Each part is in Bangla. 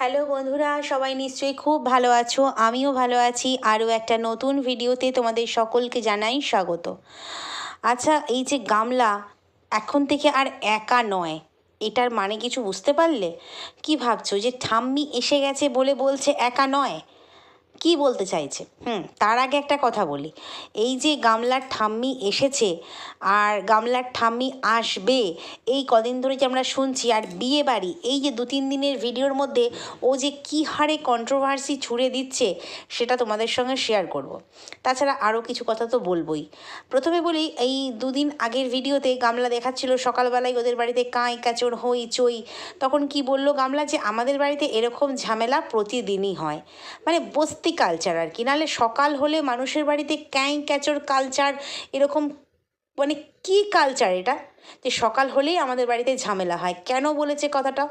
হ্যালো বন্ধুরা, সবাই নিশ্চয়ই খুব ভালো আছো, আমিও ভালো আছি। আরও একটা নতুন ভিডিওতে তোমাদের সকলকে জানাই স্বাগত। আচ্ছা এই যে গামলা এখন থেকে আর একা নয়, এটার মানে কিছু বুঝতে পারলে? কি ভাবছ যে ঠাম্মি এসে গেছে বলে বলছে একা নয়? কি বলতে চাইছে? হুম, তার আগে একটা কথা বলি। এই যে গামলার ঠাম্মি এসেছে আর গামলার ঠাম্মি আসবে, এই কদিন ধরে যে আমরা শুনছি আর বিয়ে বাড়ি, এই যে দু তিন দিনের ভিডিওর মধ্যে ও যে কী হারে কন্ট্রোভার্সি ছুড়ে দিচ্ছে, সেটা তোমাদের সঙ্গে শেয়ার করব। তাছাড়া আরও কিছু কথা তো বলবই। প্রথমে বলি, এই দুদিন আগের ভিডিওতে গামলা দেখাচ্ছিল সকালবেলায় ওদের বাড়িতে কাঁই কাচড় হই, চই। তখন কি বলল গামলা যে আমাদের বাড়িতে এরকম ঝামেলা প্রতিদিনই হয়। মানে বস্তি কালচার আর কি। নাহলে সকাল হলে মানুষের বাড়িতে ক্যাঁই ক্যাচর কালচার এরকম মানে কি কালচার এটা? যে সকাল হলেই আমাদের বাড়িতে ঝামেলা হয়। কেন বলেছে কথাটা?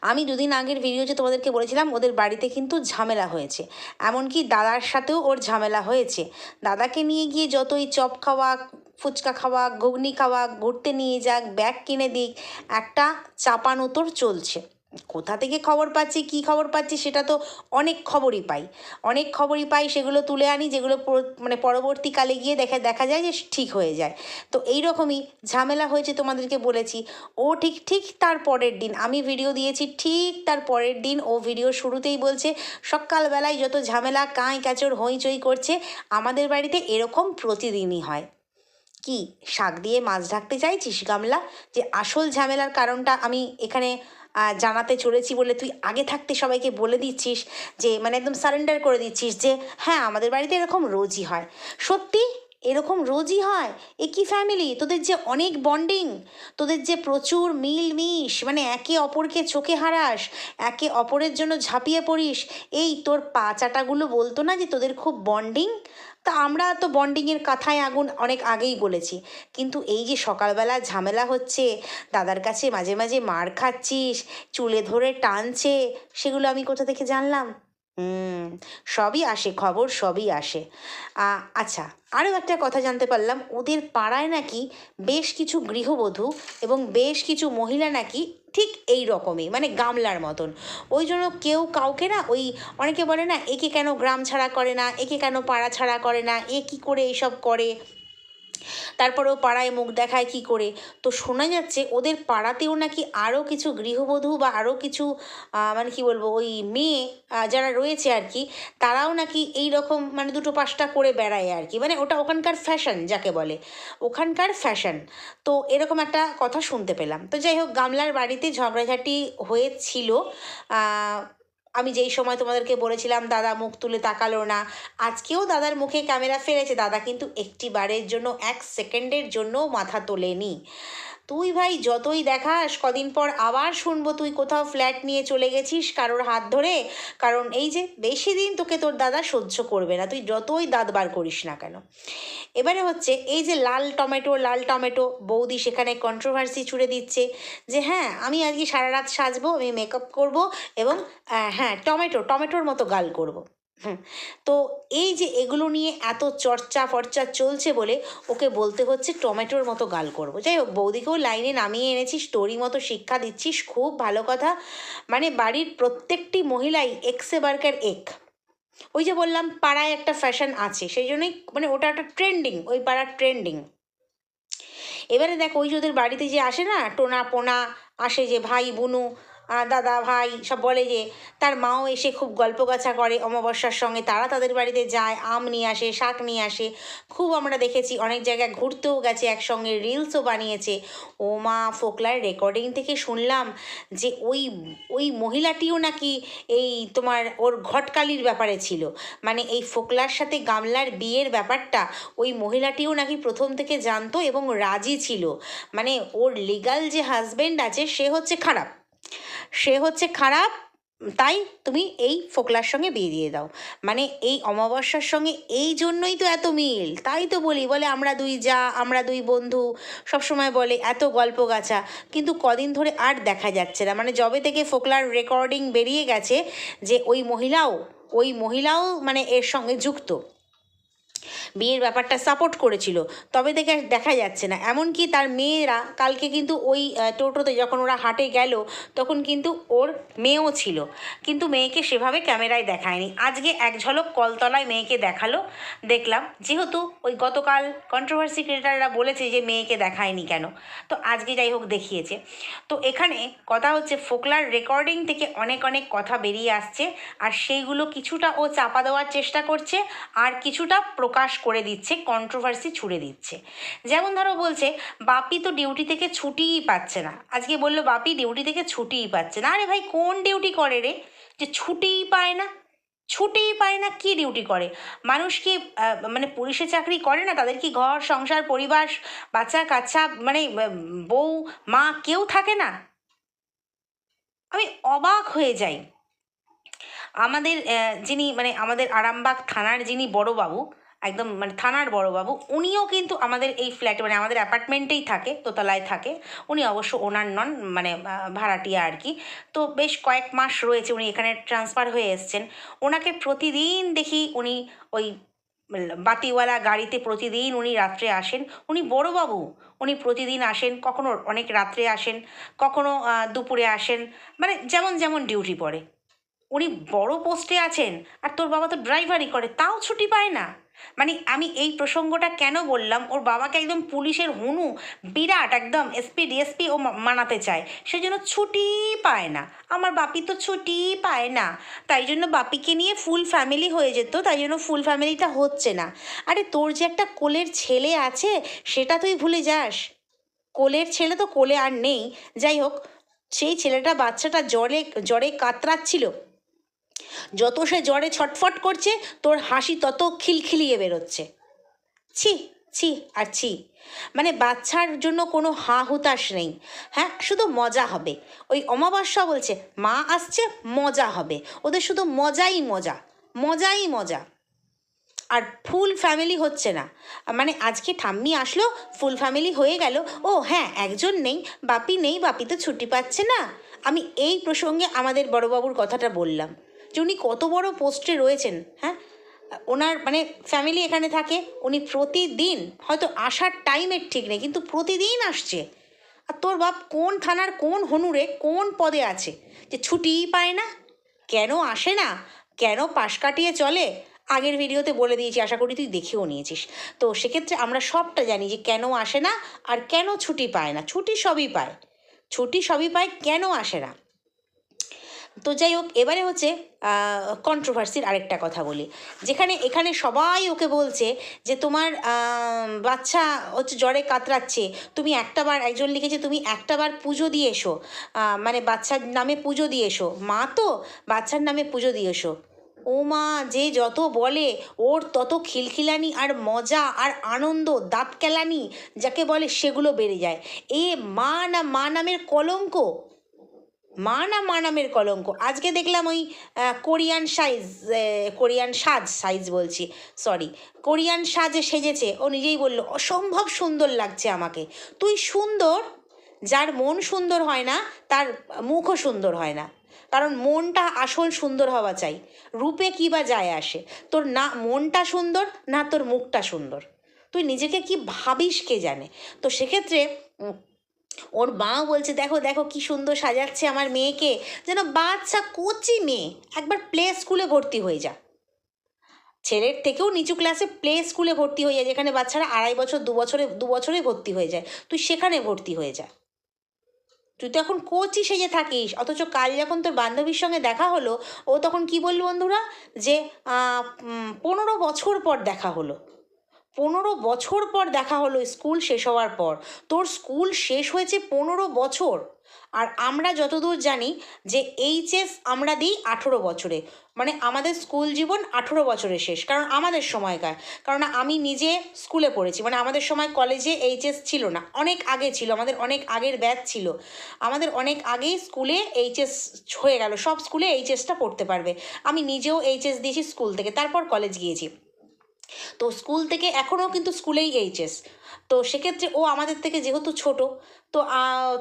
আমি দুদিন আগের ভিডিওতে তোমাদেরকে বলেছিলাম, ওদের বাড়িতে কিন্তু ঝামেলা হয়েছে। এমনকি দাদার সাথেও ওর ঝামেলা হয়েছে। দাদাকে নিয়ে গিয়ে যতই চপ খাওয়া, ফুচকা খাওয়া, ঘুগনি খাওয়া, ঘুরতে নিয়ে যাক, ব্যাগ কিনে দিক, একটা চাপানোতর চলছে। কোথা থেকে খবর পাচ্ছি, কী খবর পাচ্ছি সেটা তো অনেক খবরই পাই। অনেক খবরই পাই, সেগুলো তুলে আনি, যেগুলো মানে পরবর্তীকালে গিয়ে দেখা দেখা যায় যে ঠিক হয়ে যায়। তো এই রকমই ঝামেলা হয়েছে তোমাদেরকে বলেছি। ও ঠিক ঠিক তার পরের দিন, আমি ভিডিও দিয়েছি ঠিক তার পরের দিন, ও ভিডিও শুরুতেই বলছে, সকালবেলায় যত ঝামেলা, কাঁই কাচর হইচই করছে, আমাদের বাড়িতে এরকম প্রতিদিনই হয়। কি, শাক দিয়ে মাছ ঢাকতে চাইছিস গামলা? যে আসল ঝামেলার কারণটা আমি এখানে জানাতে চলেছি বলে তুই আগে থাকতে সবাইকে বলে দিচ্ছিস যে মানে একদম সারেন্ডার করে দিচ্ছিস যে হ্যাঁ আমাদের বাড়িতে এরকম রোজই হয়। সত্যি এরকম রোজই হয়? এ কি ফ্যামিলি তোদের যে অনেক বন্ডিং তোদের যে প্রচুর মিল মিশ মানে একে অপরকে চোখে হারাস, একে অপরের জন্য ঝাঁপিয়ে পড়িস। এই তোর পা চাটাগুলো বলতো না যে তোদের খুব বন্ডিং তা আমরা তো বন্ডিংয়ের কথায় আগুন অনেক আগেই বলেছি। কিন্তু এই যে সকালবেলা ঝামেলা হচ্ছে, দাদার কাছে মাঝে মাঝে মার খাচ্ছিস, চুলে ধরে টানছে, সেগুলো আমি কোথা থেকে জানলাম? হুম, সবই আসে, খবর সবই আসে। আচ্ছা আরও একটা কথা জানতে পারলাম, ওদের পাড়ায় নাকি বেশ কিছু গৃহবধূ এবং বেশ কিছু মহিলা নাকি ঠিক এই রকমই মানে গামলার মতন। ওই জন্য কেউ কাউকে না ওই, অনেকে বলে না, একে কেন গ্রাম ছাড়া করে না, একে কেন পাড়া ছাড়া করে না, এ কী করে এইসব করে? তারপরেও পাড়ায় মুখ দেখায় কি করে? তো শোনা যাচ্ছে ওদের পাড়াতেও নাকি আরও কিছু গৃহবধূ বা আরও কিছু মানে কি বলব, ওই মেয়ে যারা রয়েছে আর কি, তারাও নাকি এই রকম মানে দুটো পাঁচটা করে বেড়ায় আর কি। মানে ওটা ওখানকার ফ্যাশন যাকে বলে। ওখানকার ফ্যাশন তো এরকম একটা কথা শুনতে পেলাম। তো যাই হোক, গামলার বাড়িতে ঝগড়াঝাটি হয়েছিল। আমি যেই সময় তোমাদেরকে বলেছিলাম, দাদা মুখ তুলে তাকালো না। আজকেও দাদার মুখে ক্যামেরা ফেলেছে। দাদা কিন্তু একটি বারের জন্য, এক সেকেন্ডের জন্য মাথা তোলেনি। তুই ভাই, যতই দেখাস, কদিন পর আবার শুনব তুই কোথাও ফ্ল্যাট নিয়ে চলে গেছিস কারোর হাত ধরে। কারণ এই যে বেশি দিন তোকে তোর দাদা সহ্য করবে না, তুই যতই দাঁত বার করিস না কেন। এবারে হচ্ছে, এই যে লাল টমেটো লাল টমেটো, বৌদি সেখানে কন্ট্রোভার্সি ছুড়ে দিচ্ছে যে হ্যাঁ আমি আজকে সারা রাত সাজবো, আমি মেকআপ করব এবং হ্যাঁ টমেটো, টমেটোর মতো গাল করব। তো এই যে এগুলো নিয়ে এত চর্চা ফর্চা চলছে বলে ওকে বলতে হচ্ছে টমেটোর মতো গাল করব। যাই হোক, বৌদিকেও লাইনে নামিয়ে এনেছিস স্টোরি মতো শিক্ষা দিচ্ছিস খুব ভালো কথা। মানে বাড়ির প্রত্যেকটি মহিলাই এক্সে বার্কার এক। ওই যে বললাম, পাড়ায় একটা ফ্যাশন আছে, সেই জন্যই মানে ওটা একটা ট্রেন্ডিং ওই পাড়ার ট্রেন্ডিং এবারে দেখ, ওই যে ওদের বাড়িতে যে আসে না, টোনা পোনা, আসে যে ভাই বুনু দাদা ভাই সব বলে যে, তার মাও এসে খুব গল্প গাছা করে অমাবস্যার সঙ্গে। তারা তাদের বাড়িতে যায়, আম নিয়ে আসে, শাক নিয়ে আসে। খুব আমরা দেখেছি অনেক জায়গায় ঘুরতেও গেছে, একসঙ্গে রিলসও বানিয়েছে। ও মা, ফোকলার রেকর্ডিং থেকে শুনলাম যে ওই ওই মহিলাটিও নাকি এই তোমার ওর ঘটকালির ব্যাপারে ছিল। মানে এই ফোকলার সাথে গামলার বিয়ের ব্যাপারটা, ওই মহিলাটিও নাকি প্রথম থেকে জানতো এবং রাজি ছিল। মানে ওর লিগাল যে হাজব্যান্ড আছে, সে হচ্ছে খারাপ। সে হচ্ছে খারাপ, তাই তুমি এই ফোকলার সঙ্গে বিয়ে দিয়ে দাও। মানে এই অমাবস্যার সঙ্গে এই জন্যই তো এত মিল, তাই তো বলি, বলে আমরা দুই যা, আমরা দুই বন্ধু সবসময় বলে এত গল্প গাছা। কিন্তু কদিন ধরে আর দেখা যাচ্ছে না। মানে জবে থেকে ফোকলার রেকর্ডিং বেরিয়ে গেছে যে ওই মহিলাও ওই মহিলাও মানে এর সঙ্গে যুক্ত। বিয়ের ব্যাপারটা সাপোর্ট করেছিল। তবে আর দেখা যাচ্ছে না। এমনকি তার মেয়েরা কালকে কিন্তু ওই টোটোতে যখন ওরা হাটে গেল, তখন কিন্তু ওর মেয়েও ছিল। কিন্তু মেয়েকে সেভাবে ক্যামেরায় দেখায়নি। আজকে এক ঝলক কলতলায় মেয়েকে দেখাল। দেখলাম, যেহেতু ওই গতকাল কন্ট্রোভার্সি ক্রিয়েটাররা বলেছে যে মেয়েকে দেখায়নি কেন। তো আজকে যাই হোক দেখিয়েছে। তো এখানে কথা হচ্ছে, ফোকলার রেকর্ডিং থেকে অনেক অনেক কথা বেরিয়ে আসছে। আর সেইগুলো কিছুটা ও চাপা দেওয়ার চেষ্টা করছে। আর কিছুটা প্রকাশ করে দিচ্ছে কন্ট্রোভার্সি ছুড়ে দিচ্ছে। যেমন ধরো বলছে, বাপি তো ডিউটি থেকে ছুটিই পাচ্ছে না। আজকে বলল, বাপি ডিউটি থেকে ছুটিই পাচ্ছে না। আরে ভাই, কোন ডিউটি করে রে? যে ছুটিই পায় না। ছুটিই পায় না, কি ডিউটি করে? মানুষ কি মানে পুলিশে চাকরি করে না, তাদের কি ঘর, সংসার, পরিবার, বাচ্চা, কাচ্চা মানে বউ, মা, কেউ থাকে না? আমি অবাক হয়ে যাই। আমাদের যিনি মানে আমাদের আরামবাগ থানার যিনি বড়বাবু একদম মানে থানার বড়বাবু, উনিও কিন্তু আমাদের এই ফ্ল্যাট মানে আমাদের অ্যাপার্টমেন্টেই থাকে, দোতলায় থাকে। উনি অবশ্য ওনার নন মানে ভাড়াটিয়া আর কি। তো বেশ কয়েক মাস রয়েছে উনি এখানে ট্রান্সফার হয়ে এসছেন। ওনাকে প্রতিদিন দেখি উনি ওই বাতিওয়ালা গাড়িতে প্রতিদিন উনি রাত্রে আসেন। উনি বড়বাবু, উনি প্রতিদিন আসেন, কখনো অনেক রাত্রে আসেন, কখনো দুপুরে আসেন মানে যেমন যেমন ডিউটি পড়ে। উনি বড় পোস্টে আছেন, আর তোর বাবা তো ড্রাইভারই করে, তাও ছুটি পায় না। মানে আমি এই প্রসঙ্গটা কেন বললাম? ওর বাবাকে একদম পুলিশের হুনু, বিরাট একদম এসপি, ডিএসপি ও মানাতে চায়। সেই জন্য ছুটি পায় না। আমার বাপি তো ছুটি পায় না। তাই জন্য বাপিকে নিয়ে ফুল ফ্যামিলি হয়ে যেত, তাই জন্য ফুল ফ্যামিলিটা হচ্ছে না। আরে তোর যে একটা কোলের ছেলে আছে, সেটা তুই ভুলে যাস। কোলের ছেলে তো কোলে আর নেই। যাই হোক, সেই ছেলেটা বাচ্চাটা জ্বরে জ্বরে কাতরাচ্ছিল। যত সে জ্বরে ছটফট করছে, তোর হাসি তত খিলখিলিয়ে বেরোচ্ছে। ছি ছি আর ছি। মানে বাচ্চার জন্য কোনো হা হুতাশ নেই। হ্যাঁ শুধু মজা হবে। ওই অমাবস্যা বলছে, মা আসছে, মজা হবে। ওদের শুধু মজাই মজা মজাই মজা। আর ফুল ফ্যামিলি হচ্ছে না। মানে আজকে ঠাম্মি আসলো, ফুল ফ্যামিলি হয়ে গেল। ও হ্যাঁ একজন নেই, বাপি নেই, বাপি তো ছুটি পাচ্ছে না। আমি এই প্রসঙ্গে আমাদের বড়বাবুর কথাটা বললাম। যে উনি কত বড় পোস্টে রয়েছেন হ্যাঁ? ওনার মানে ফ্যামিলি এখানে থাকে, উনি প্রতিদিন, হয়তো আসার টাইমের ঠিক নেই, কিন্তু প্রতিদিন আসছে। আর তোর বাপ কোন থানার কোন হনুরে কোন পদে আছে? যে ছুটিই পায় না, কেন আসে না, কেন পাশ কাটিয়ে চলে? আগের ভিডিওতে বলে দিয়েছি, আশা করি তুই দেখেও নিয়েছিস। তো সেক্ষেত্রে আমরা সবটা জানি যে কেন আসে না আর কেন ছুটি পায় না। ছুটি সবই পায়। ছুটি সবই পায়, কেন আসে না। তো যাই হোক, এবারে হচ্ছে কন্ট্রোভার্সির আরেকটা কথা বলি। যেখানে, এখানে সবাই ওকে বলছে যে তোমার বাচ্চা হচ্ছে জ্বরে কাতরাচ্ছে, তুমি একটা বার, একজন লিখেছে, তুমি একটা বার পুজো দিয়ে এসো। মানে বাচ্চার নামে পুজো দিয়ে এসো। মা তো বাচ্চার নামে পুজো দিয়ে এসো। ও মা যে যত বলে, ওর তত খিলখিলানি আর মজা আর আনন্দ দাঁত কেলানি যাকে বলে সেগুলো বেড়ে যায়। এ মা না, মা নামের কলঙ্ক? মা না মা নামের কলঙ্ক। আজকে দেখলাম ওই কোরিয়ান সাইজ কোরিয়ান সাজ, সাইজ বলছি সরি কোরিয়ান সাজে সেজেছে, ও নিজেই বলল, অসম্ভব সুন্দর লাগছে আমাকে। তুই সুন্দর, যার মন সুন্দর হয় না, তার মুখও সুন্দর হয় না। কারণ মনটা আসল সুন্দর হওয়া চাই, রূপে কী বা যায় আসে, তোর না মনটা সুন্দর, না তোর মুখটা সুন্দর। তুই নিজেকে কি ভাবিস কে জানে? তো সেক্ষেত্রে ওর মাও বলছে, দেখো দেখো কি সুন্দর সাজাচ্ছে আমার মেয়েকে। যেন বাচ্চা, কচি মেয়ে। একবার প্লে স্কুলে ভর্তি হয়ে যা। ছেলের থেকেও নিচু ক্লাসে প্লে স্কুলে ভর্তি হয়ে যায়, যেখানে বাচ্চারা আড়াই বছর, দু বছরে দু বছরে ভর্তি হয়ে যায়। তুই সেখানে ভর্তি হয়ে যা। তুই তো এখন কোচই সেজে থাকিস। অথচ কাল যখন তোর বান্ধবীর সঙ্গে দেখা হলো, ও তখন কি বলল বন্ধুরা? যে পনেরো বছর পর দেখা হলো। পনেরো বছর পর দেখা হলো স্কুল শেষ হওয়ার পর। তোর স্কুল শেষ হয়েছে পনেরো বছর। আর আমরা যতদূর জানি যে এইচএস আমরা দিই আঠেরো বছরে। মানে আমাদের স্কুল জীবন আঠেরো বছরে শেষ, কারণ আমাদের সময়কার। কারণ আমি নিজে স্কুলে পড়েছি মানে আমাদের সময় কলেজে এইচএস ছিল না। অনেক আগে ছিল, আমাদের অনেক আগের ব্যাচ ছিল। আমাদের অনেক আগেই স্কুলে এইচএস হয়ে গেল, সব স্কুলে এইচএসটা পড়তে পারবে। আমি নিজেও এইচএস দিয়েছি স্কুল থেকে, তারপর কলেজ গিয়েছি। তো স্কুল থেকে এখনও কিন্তু স্কুলেই এইচএস। তো সেক্ষেত্রে ও আমাদের থেকে যেহেতু ছোট, তো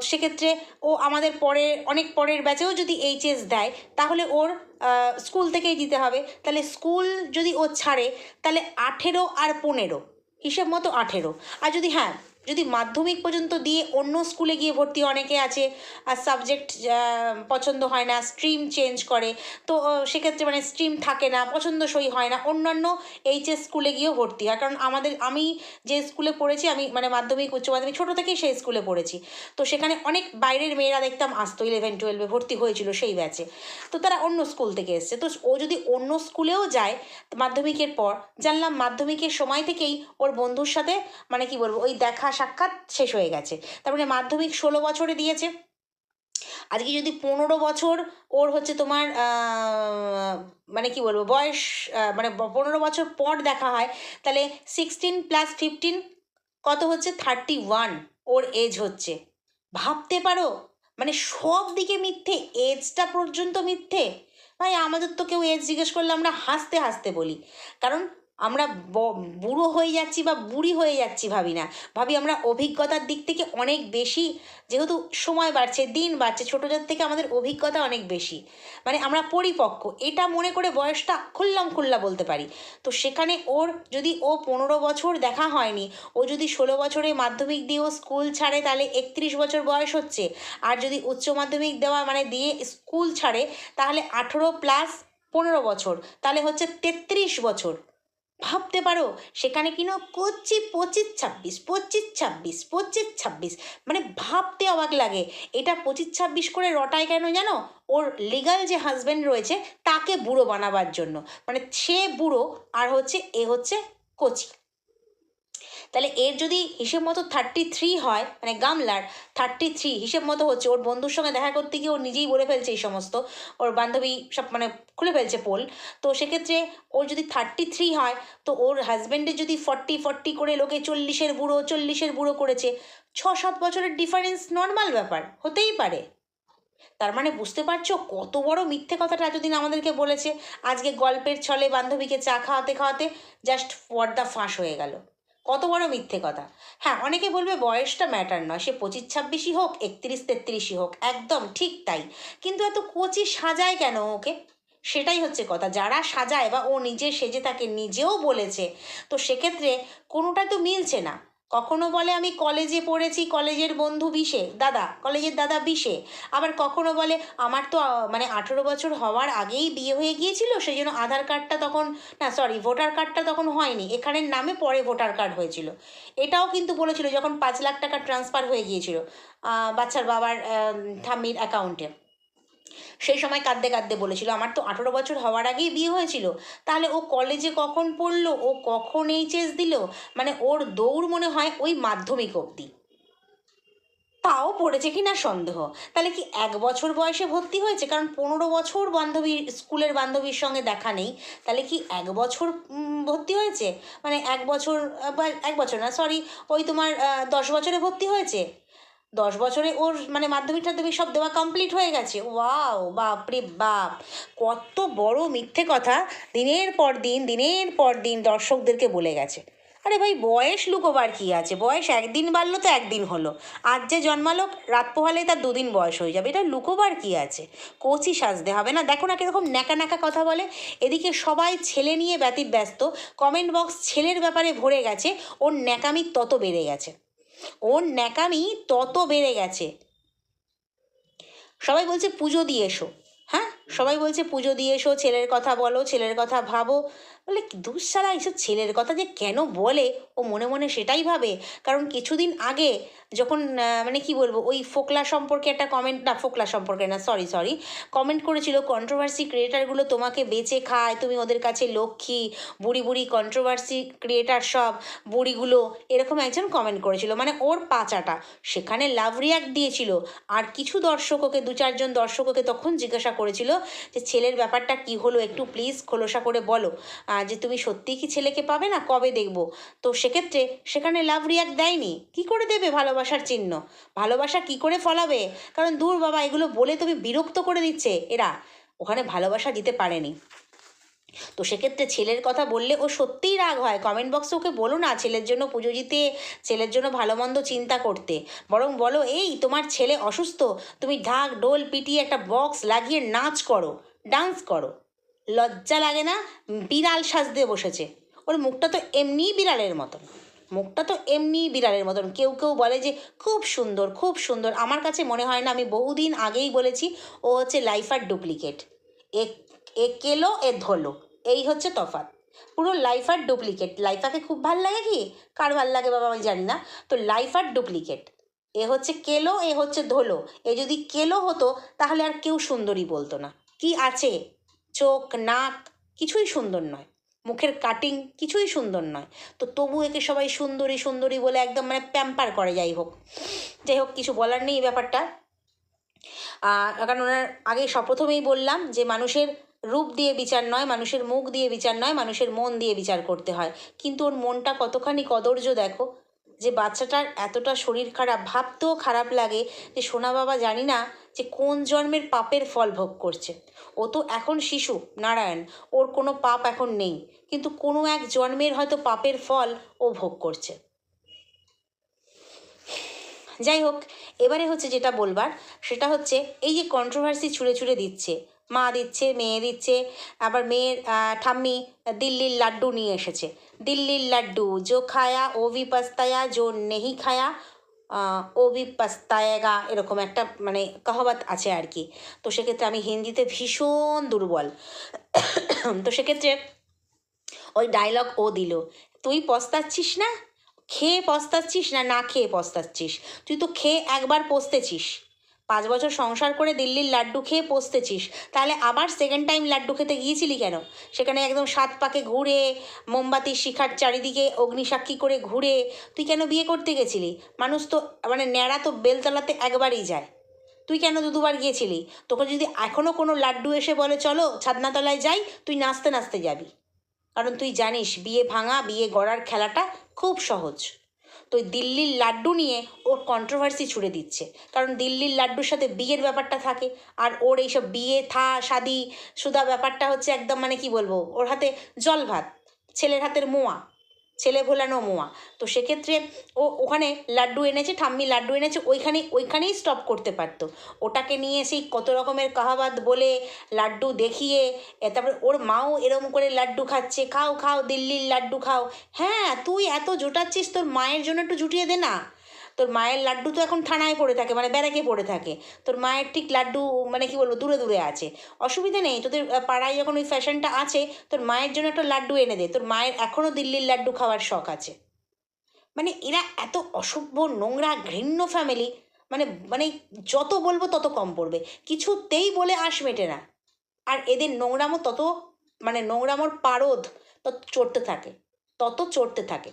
সেক্ষেত্রে ও আমাদের পরে, অনেক পরের ব্যাচেও যদি এইচএস দেয়, তাহলে ওর স্কুল থেকেই দিতে হবে। তাহলে স্কুল যদি ও ছাড়ে, তাহলে আঠেরো আর পনেরো, হিসেব মতো আঠেরো। আর যদি হ্যাঁ যদি মাধ্যমিক পর্যন্ত দিয়ে অন্য স্কুলে গিয়ে ভর্তি অনেকে আছে, আর সাবজেক্ট পছন্দ হয় না স্ট্রিম চেঞ্জ করে, তো সেক্ষেত্রে মানে স্ট্রিম থাকে না, পছন্দসই হয় না, অন্যান্য এইচএস স্কুলে গিয়েও ভর্তি হয়। কারণ আমাদের, আমি যে স্কুলে পড়েছি, আমি মানে মাধ্যমিক, উচ্চ মাধ্যমিক, ছোটো থেকেই সেই স্কুলে পড়েছি। তো সেখানে অনেক বাইরের মেয়েরা দেখতাম, আসতো ইলেভেন টুয়েলভে ভর্তি হয়েছিল সেই ব্যাচে তো তারা অন্য স্কুল থেকে এসছে। তো ও যদি অন্য স্কুলেও যায়, মাধ্যমিকের পর, জানলাম মাধ্যমিকের সময় থেকেই ওর বন্ধুর সাথে মানে কি বলব, ওই দেখা সাক্ষাৎ শেষ হয়ে গেছে। তার মানে মাধ্যমিক ষোলো বছরে দিয়েছে। আজকে যদি পনেরো বছর ওর হচ্ছে তোমার মানে কি বলব, বয়স মানে পনেরো বছর পর দেখা হয়, তাহলে সিক্সটিন প্লাস ফিফটিন কত হচ্ছে? থার্টি ওয়ান ওর এজ হচ্ছে। ভাবতে পারো? মানে সব দিকে মিথ্যে এজটা পর্যন্ত মিথ্যে। ভাই, আমাদের তো কেউ এজ জিজ্ঞেস করলে আমরা হাসতে হাসতে বলি। কারণ আমরা বুড়ো হয়ে যাচ্ছি বা বুড়ি হয়ে যাচ্ছি ভাবি না। ভাবি আমরা অভিজ্ঞতার দিক থেকে অনেক বেশি, যেহেতু সময় বাড়ছে, দিন বাড়ছে, ছোটোদের থেকে আমাদের অভিজ্ঞতা অনেক বেশি। মানে আমরা পরিপক্ক, এটা মনে করে বয়সটা খুললাম খুল্লা বলতে পারি। তো সেখানে ওর যদি ও পনেরো বছর দেখা হয়নি, ও যদি ষোলো বছরে মাধ্যমিক দিয়ে ও স্কুল ছাড়ে, তাহলে একত্রিশ বছর বয়স হচ্ছে। আর যদি উচ্চ মাধ্যমিক দেওয়া মানে দিয়ে স্কুল ছাড়ে, তাহলে আঠেরো প্লাস পনেরো বছর, তাহলে হচ্ছে তেত্রিশ বছর। ভাবতে পারো, সেখানে কিনা করছি পঁচিশ ছাব্বিশ পঁচিশ ছাব্বিশ পঁচিশ, ছাব্বিশ মানে ভাবতে অবাক লাগে। এটা পঁচিশ, ছাব্বিশ করে রটায় কেন জানো? ওর লিগাল যে হাজব্যান্ড রয়েছে, তাকে বুড়ো বানাবার জন্য। মানে সে বুড়ো, আর হচ্ছে, এ হচ্ছে কচি। তাহলে এর যদি হিসেব মতো থার্টি থ্রি হয় মানে গামলার থার্টি থ্রি হিসেব মতো হচ্ছে ওর বন্ধুর সঙ্গে দেখা করতে গিয়ে ও নিজেই বলে ফেলছে এই সমস্ত। ওর বান্ধবী সব মানে খুলে ফেলছে পোল। তো সেক্ষেত্রে ওর যদি থার্টি থ্রি হয়, তো ওর হাজব্যান্ডের যদি ফর্টি ফর্টি করে লোকে চল্লিশের বুড়ো চল্লিশের বুড়ো করেছে ছ সাত বছরের ডিফারেন্স নর্মাল ব্যাপার, হতেই পারে। তার মানে বুঝতে পারছ কত বড় মিথ্যে কথাটা এতদিন আমাদেরকে বলেছে? আজকে গল্পের ছলে বান্ধবীকে চা খাওয়াতে খাওয়াতে জাস্ট পর্দা ফাঁস হয়ে গেল। কত বড় মিথ্যে কথা? হ্যাঁ অনেকে বলবে বয়সটা ম্যাটার নয়। সে পঁচিশ ছাব্বিশই হোক, একত্রিশ তেত্রিশই হোক, একদম ঠিক তাই। কিন্তু এত কচি সাজায় কেন ওকে? সেটাই হচ্ছে কথা। যারা সাজায় বা ও নিজে সেজে তাকে নিজেও বলেছে, তো সেক্ষেত্রে কোনোটা তো মিলছে না। কখনো বলে আমি কলেজে পড়েছি কলেজের বন্ধু বিশে দাদা কলেজের দাদা বিশে আবার কখনো বলে আমার তো মানে আঠেরো বছর হওয়ার আগেই বিয়ে হয়ে গিয়েছিল সেই জন্য আধার কার্ডটা তখন না সরি ভোটার কার্ডটা তখন হয়নি। এখানের নামে পরে ভোটার কার্ড হয়েছিল। এটাও কিন্তু বলেছিল যখন পাঁচ লাখ টাকা ট্রান্সফার হয়ে গিয়েছিল বাচ্চার বাবার আহ, ঠাম্মির অ্যাকাউন্টে সেই সময় কাঁদতে কাঁদতে বলেছিল, আমার তো আঠেরো বছর হওয়ার আগেই বিয়ে হয়েছিল, তাহলে ও কলেজে কখন পড়ল? ও কখন এইচএস দিল? মানে ওর দৌড় মনে হয় ওই মাধ্যমিক অবধি। তাও পড়েছে কি না সন্দেহ। তাহলে কি এক বছর বয়সে ভর্তি হয়েছে? কারণ পনেরো বছর বান্ধবীর স্কুলের বান্ধবীর সঙ্গে দেখা নেই। তাহলে কি এক বছর ভর্তি হয়েছে? মানে এক বছর বা, এক বছর না সরি ওই তোমার দশ বছরে ভর্তি হয়েছে? দশ বছরে ওর মানে মাধ্যমিক টাধ্যমিক সব দেওয়া কমপ্লিট হয়ে গেছে। ওয়াও, বাপরে বাপ। কত বড় মিথ্যে কথা। দিনের পর দিন, দিনের পর দিন দর্শকদেরকে বলে গেছে। আরে ভাই, বয়স লুকোবার কি আছে? বয়স একদিন বাড়লো তো একদিন হলো। আজ যে জন্মালো, রাত পোহালে তার দুদিন বয়স হয়ে যাবে। এটা লুকোবার কি আছে? কোচই সাজতে হবে না। দেখো না কীরকম ন্যাকা ন্যাকা কথা বলে। এদিকে সবাই ছেলে নিয়ে ব্যতীত ব্যস্ত কমেন্ট বক্স ছেলের ব্যাপারে ভরে গেছে। ওর ন্যাকামি তত বেড়ে গেছে। ওর ন্যাকামি তত বেড়ে গেছে। সবাই বলছে, পুজো দিয়ে এসো। হ্যাঁ? সবাই বলছে, পুজো দিয়ে এসো, ছেলের কথা বলো, ছেলের কথা ভাবো। বলে দুঃসারা এইসব ছেলের কথা যে কেন বলে? ও মনে মনে সেটাই ভাবে। কারণ কিছুদিন আগে যখন মানে কি বলব, ওই ফোকলা সম্পর্কে একটা কমেন্ট না, ফোকলা সম্পর্কে না সরি সরি কমেন্ট করেছিল কন্ট্রোভার্সি ক্রিয়েটারগুলো তোমাকে বেচে খায়, তুমি ওদের কাছে লক্ষ্মী, বুড়ি বুড়ি কন্ট্রোভার্সি ক্রিয়েটার সব, বুড়িগুলো, এরকম একজন কমেন্ট করেছিল। মানে ওর পাচাটা। সেখানে লাভ রিয়াক্ট দিয়েছিল। আর কিছু দর্শক ওকে, দু চারজন দর্শক ওকে তখন জিজ্ঞাসা করেছিল যে, ছেলের ব্যাপারটা কি হলো? একটু প্লিজ খোলসা করে বলো। যে তুমি সত্যিই কি ছেলেকে পাবে না? কবে দেখব? তো সেক্ষেত্রে সেখানে লাভ রিয়াক্ট দেয়নি। কি করে দেবে ভালোবাসার চিহ্ন? ভালোবাসা কি করে ফলাবে? কারণ দূর বাবা, এগুলো বলে তুমি বিরক্ত করে দিচ্ছে। এরা ওখানে ভালোবাসা দিতে পারেনি। তো সেক্ষেত্রে ছেলের কথা বললে ও সত্যিই রাগ হয়। কমেন্ট বক্সে ওকে বলো না ছেলের জন্য পুজো দিতে, ছেলের জন্য ভালো মন্দ চিন্তা করতে। বরং বলো, এই, তোমার ছেলে অসুস্থ। তুমি ঢাক ডোল পিটিয়ে একটা বক্স লাগিয়ে নাচ করো ডান্স করো। লজ্জা লাগে না? বিড়াল সাজতে বসেছে। ওর মুখটা তো এমনিই বিড়ালের মতন। মুখটা তো এমনিই বিড়ালের মতন। কেউ কেউ বলে যে, খুব সুন্দর খুব সুন্দর। আমার কাছে মনে হয় না, আমি বহুদিন আগেই বলেছি, ও হচ্ছে লাইফার ডুপ্লিকেট। এ কেলো, এ ধোলো। এই হচ্ছে তফাৎ। পুরো লাইফার ডুপ্লিকেট। লাইফাকে খুব ভালো লাগে কি? কার ভালো লাগে বাবা, আমি জানি না। তো লাইফার ডুপ্লিকেট। এ হচ্ছে কেলো, এ হচ্ছে ধোলো। এ যদি কেলো হতো, তাহলে আর কেউ সুন্দরী বলতো না। কি আছে? চোখ, নাক কিছুই সুন্দর নয়। মুখের কাটিং কিছুই সুন্দর নয়। তো তবু একে সবাই সুন্দরী সুন্দরী বলে একদম মানে প্যাম্পার করে, যাই হোক। যাই হোক, কিছু বলার নেই এই ব্যাপারটা। কারণ ওনার আগে সপ্রথমেই বললাম যে মানুষের রূপ দিয়ে বিচার নয়, মানুষের মুখ দিয়ে বিচার নয়, মানুষের মন দিয়ে বিচার করতে হয়। কিন্তু ওর মনটা কতখানি কদর্য দেখো যে বাচ্চাটার এতটা শরীর খারাপ, ভাবতেও খারাপ লাগে যে সোনা বাবা জানি না যে কোন জন্মের পাপের ফল ভোগ করছে। ও তো এখন শিশু, নারায়ণ, ওর কোনো পাপ এখন নেই। কিন্তু কোনো এক জন্মের হয়তো পাপের ফল ও ভোগ করছে। যাই হোক, এবারে হচ্ছে যেটা বলবার, সেটা হচ্ছে এই যে কন্ট্রোভার্সি ছুঁড়ে ছুঁড়ে দিচ্ছে মা দিচ্ছে, মেয়ে দিচ্ছে, আবার মেয়ের ঠাম্মি দিল্লির লাড্ডু নিয়ে এসেছে। দিল্লির লাড্ডু জো খায়া ও ভি পস্তায়া জো নেহি খায়া ও ভি পস্তায়েগা এরকম একটা মানে কহাবত আছে আর কি। তো সেক্ষেত্রে আমি হিন্দিতে ভীষণ দুর্বল। তো সেক্ষেত্রে ওই ডায়লগ ও দিল, তুই পস্তাচ্ছিস না? খেয়ে পস্তাচ্ছিস না না খেয়ে পস্তাচ্ছিস? তুই তো খেয়ে একবার পস্তেছিস। পাঁচ বছর সংসার করে দিল্লির লাড্ডু খেয়ে পস্তেছিস, তাহলে আবার সেকেন্ড টাইম লাড্ডু খেতে গিয়েছিলি কেন? সেখানে একদম সাত পাকে ঘুরে, মোমবাতির শিখার চারিদিকে অগ্নিসাক্ষী করে ঘুরে, তুই কেন বিয়ে করতে গেছিলি? মানুষ তো মানে ন্যাড়া তো বেলতলাতে একবারই যায়। তুই কেন দু দুবার গিয়েছিলি? তোকে যদি এখনও কোনো লাড্ডু এসে বলে, চলো ছাদনাতলায় যাই, তুই নাচতে নাচতে যাবি। কারণ তুই জানিস, বিয়ে ভাঙা, বিয়ে গড়ার খেলাটা খুব সহজ। তো দিল্লির লাড্ডু নিয়ে ওর কন্ট্রোভার্সি ছুড়ে দিচ্ছে। কারণ দিল্লির লাড্ডুর সাথে বিয়ের ব্যাপারটা থাকে আর ওর এইসব বিয়ে, থা, শাদি, সুদা ব্যাপারটা হচ্ছে একদম মানে কি বলব? ওর হাতে জল ভাত, ছেলের হাতের মোয়া। ছেলে ভোলানো মোয়া। তো সেক্ষেত্রে ও ওখানে লাড্ডু এনেছে, ঠাম্মি লাড্ডু এনেছে, ওইখানে, ওইখানেই স্টপ করতে পারত। ওটাকে নিয়ে সেই কত রকমের কাহাবাদ বলে লাড্ডু দেখিয়ে তারপরে ওর মাও এরম করে লাড্ডু খাচ্ছে, খাও খাও, দিল্লির লাড্ডু খাও। হ্যাঁ তুই এত জোটাচ্ছিস, তোর মায়ের জন্য একটু জুটিয়ে দে না। তোর মায়ের লাড্ডু তো এখন থানায় পড়ে থাকে মানে ব্যারাকে পড়ে থাকে। তোর মায়ের ঠিক লাড্ডু মানে কি বলব, দূরে দূরে আছে। অসুবিধা নেই, তোদের পাড়ায় যখন ওই ফ্যাশনটা আছে, তোর মায়ের জন্য একটা লাড্ডু এনে দে। তোর মায়ের এখনও দিল্লির লাড্ডু খাওয়ার শখ আছে। মানে এরা এত অসভ্য, নোংরা, ঘৃণ্য ফ্যামিলি মানে মানে যত বলব তত কম পড়বে। কিছুতেই বলে আশ মেটে না। আর এদের নোংরামো তত মানে নোংরামোর পারদ তত চড়তে থাকে, তত চড়তে থাকে।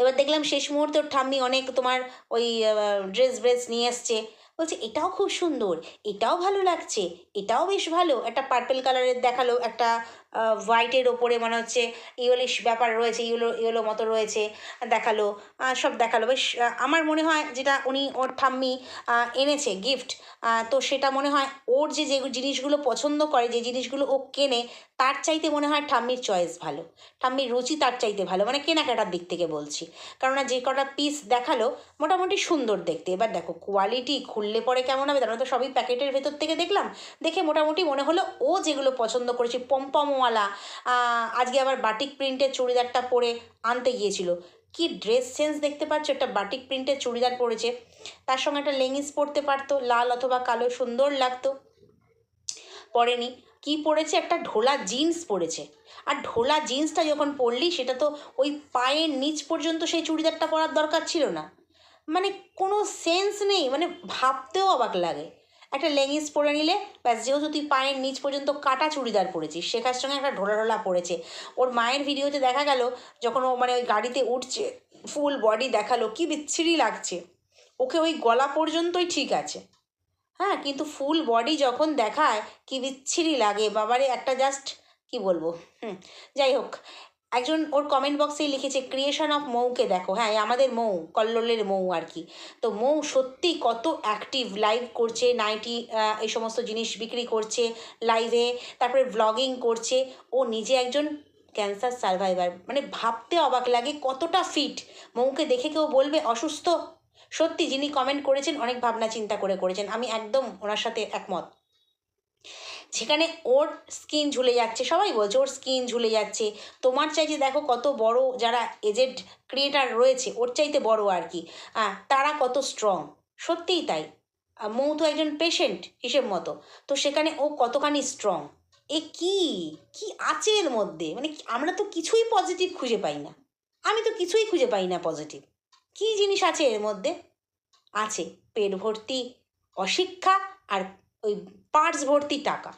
এবার দেখলাম শেষ মুহূর্তে ঠাম্মি অনেক তোমার ওই ড্রেস ব্রেস নিয়ে এসছে। বলছে, এটাও খুব সুন্দর, এটাও ভালো লাগছে, এটাও বেশ ভালো। একটা পার্পেল কালারের দেখাল একটা হোয়াইটের ওপরে মনে হচ্ছে ইয়েলিশ ব্যাপার রয়েছে ইয়েলো ইয়েলো মতো রয়েছে, দেখাল সব দেখাল। বেশ আমার মনে হয় যেটা উনি ওর ঠাম্মি এনেছে গিফট তো সেটা মনে হয় ওর যে যে জিনিসগুলো পছন্দ করে, যে জিনিসগুলো ও কেনে, তার চাইতে মনে হয় ঠাম্মির চয়েস ভালো। ঠাম্মির রুচি তার চাইতে ভালো মানে কেনাকাটার দিক থেকে বলছি। কেননা যে কটা পিস দেখাল, মোটামুটি সুন্দর দেখতে। এবার দেখো কোয়ালিটি খুললে পরে কেমন হবে? তারা তো সবই প্যাকেটের ভেতর থেকে দেখলাম। দেখে মোটামুটি মনে হলো ও যেগুলো পছন্দ করেছে পমপমওয়ালা আহ, আজকে আবার বাটিক প্রিন্টের চুড়িদারটা পরে আনতে গিয়েছিল। কি ড্রেস সেন্স দেখতে পাচ্ছ? একটা বাটিক প্রিন্টের চুড়িদার পরেছে। তার সঙ্গে একটা লেগিংস পরতে পারতো লাল অথবা কালো সুন্দর লাগতো। পরেনি কি পরেছে? একটা ঢোলা জিন্স পরেছে। আর ঢোলা জিন্সটা যখন পরলি সেটা তো ওই পায়ের নিচ পর্যন্ত সেই চুড়িদারটা পরার দরকার ছিল না। মানে কোনো সেন্স নেই মানে ভাবতেও অবাক লাগে। একটা লেগিংস পরে নিলে, ব্যাস, যেহেতু তুই পায়ের নিচ পর্যন্ত কাটা চুড়িদার পরেছিস, শেখার সঙ্গে একটা ঢোলা ঢোলা পড়েছে ওর মায়ের ভিডিওতে দেখা গেল, যখন ও মানে ওই গাড়িতে উঠছে ফুল বডি দেখাল, কি বিচ্ছিরি লাগছে। ওকে ওই গলা পর্যন্তই ঠিক আছে। হ্যাঁ কিন্তু ফুল বডি যখন দেখায়, কি বিচ্ছিরি লাগে, বাবারে, একটা জাস্ট কি বলব? হুম, যাই হোক। একজন ওর কমেন্ট বক্সেই লিখেছে ক্রিয়েশন অফ মৌকে দেখো। হ্যাঁ আমাদের মৌ, কল্লোলের মৌ আর কি। তো মৌ সত্যি কত অ্যাক্টিভ লাইভ করছে, নাইটি এই সমস্ত জিনিস বিক্রি করছে লাইভে তারপরে ব্লগিং করছে। ও নিজে একজন ক্যান্সার সার্ভাইভার মানে ভাবতে অবাক লাগে কতটা ফিট মৌকে দেখে কেউ বলবে, অসুস্থ? সত্যি যিনি কমেন্ট করেছেন, অনেক ভাবনা চিন্তা করে করেছেন। আমি একদম ওনার সাথে একমত। সেখানে ওর স্কিন ঝুলে যাচ্ছে। সবাই বলছে, ওর স্কিন ঝুলে যাচ্ছে। তোমার চাইতে দেখো কত বড় যারা এজেড ক্রিয়েটার রয়েছে, ওর চাইতে বড় আর কি। তারা কত স্ট্রং সত্যিই তাই। মৌ তো একজন পেশেন্ট হিসেব মতো। তো সেখানে ও কতখানি স্ট্রং এ কি? কি আছে এর মধ্যে? মানে আমরা তো কিছুই পজিটিভ খুঁজে পাই না। আমি তো কিছুই খুঁজে পাই না পজিটিভ কি জিনিস আছে এর মধ্যে? আছে পেট ভর্তি, অশিক্ষা আর ওই পার্টস ভর্তি টাকা।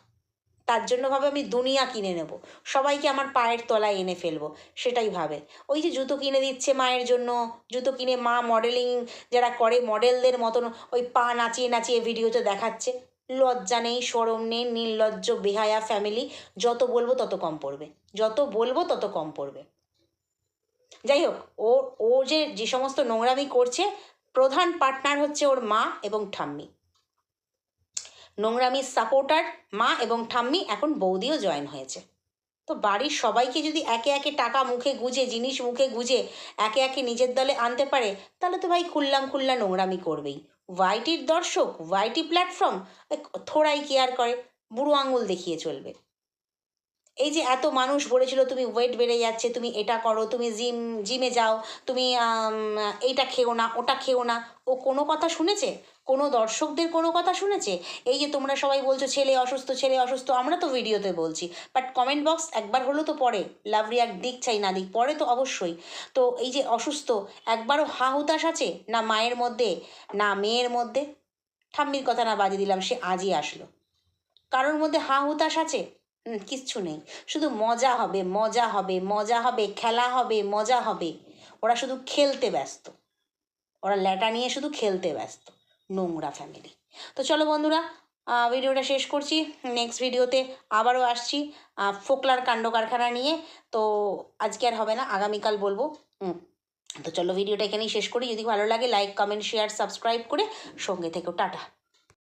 তার জন্য ভাবে আমি দুনিয়া কিনে নেব। সবাইকে আমার পায়ের তলায় এনে ফেলব, সেটাই ভাবে। ওই যে জুতো কিনে দিচ্ছে মায়ের জন্য, জুতো কিনে মা মডেলিং যারা করে মডেলদের মতন ওই পা নাচিয়ে নাচিয়ে ভিডিওতে দেখাচ্ছে। লজ্জা নেই, সরম নেই, নির্লজ্জ, বেহায়া ফ্যামিলি যত বলব তত কম পড়বে। যত বলব তত কম পড়বে। যাই হোক, ও ও যে যে সমস্ত নোংরামি করছে, প্রধান পার্টনার হচ্ছে ওর মা এবং ঠাম্মি। নোংরামির সাপোর্টার, মা এবং ঠাম্মি এখন বৌদিও জয়েন হয়েছে। তো বাড়ির সবাইকে যদি একে একে টাকা মুখে গুজে, জিনিস মুখে গুজে একে একে নিজের দলে আনতে পারে, তাহলে তো ভাই খুললাম খুল্লা নোংরামি করবেই। ওয়াইটির দর্শক ওয়াইটি প্ল্যাটফর্ম থোড়াই কেয়ার করে, বুড়ো আঙুল দেখিয়ে চলবে। এই যে এত মানুষ বলেছিল, তুমি ওয়েট বেড়ে যাচ্ছে, তুমি এটা করো, তুমি জিম জিমে যাও, তুমি এইটা খেও না, ওটা খেও না। ও কোনো কথা শুনেছে? কোনো দর্শকদের কোনো কথা শুনেছে? এই যে তোমরা সবাই বলছো, ছেলে অসুস্থ ছেলে অসুস্থ, আমরা তো ভিডিওতে বলছি। বাট কমেন্ট বক্স একবার হলো তো পরে লাভ রিয়াক্ট দিক চাই না দিক, পরে তো অবশ্যই। তো এই যে অসুস্থ, একবারও হা হুতাশ আছে? না মায়ের মধ্যে, না মেয়ের মধ্যে? ঠাম্মির কথা না বাজে দিলাম, সে আজই আসলো। কারোর মধ্যে হা হুতাশ আছে? কিচ্ছু নেই। শুধু মজা হবে মজা হবে মজা হবে, খেলা হবে, মজা হবে। ওরা শুধু খেলতে ব্যস্ত। ওরা ল্যাটা নিয়ে শুধু খেলতে ব্যস্ত, নোংরা ফ্যামিলি তো চলো বন্ধুরা ভিডিওটা শেষ করছি। নেক্সট ভিডিওতে আবারও আসছি ফোকলার কাণ্ড কারখানা নিয়ে। তো আজকে আর হবে না, আগামীকাল বলব। তো চলো ভিডিওটা এখানেই শেষ করি। যদি ভালো লাগে লাইক কমেন্ট শেয়ার সাবস্ক্রাইব করে সঙ্গে থেকো টাটা।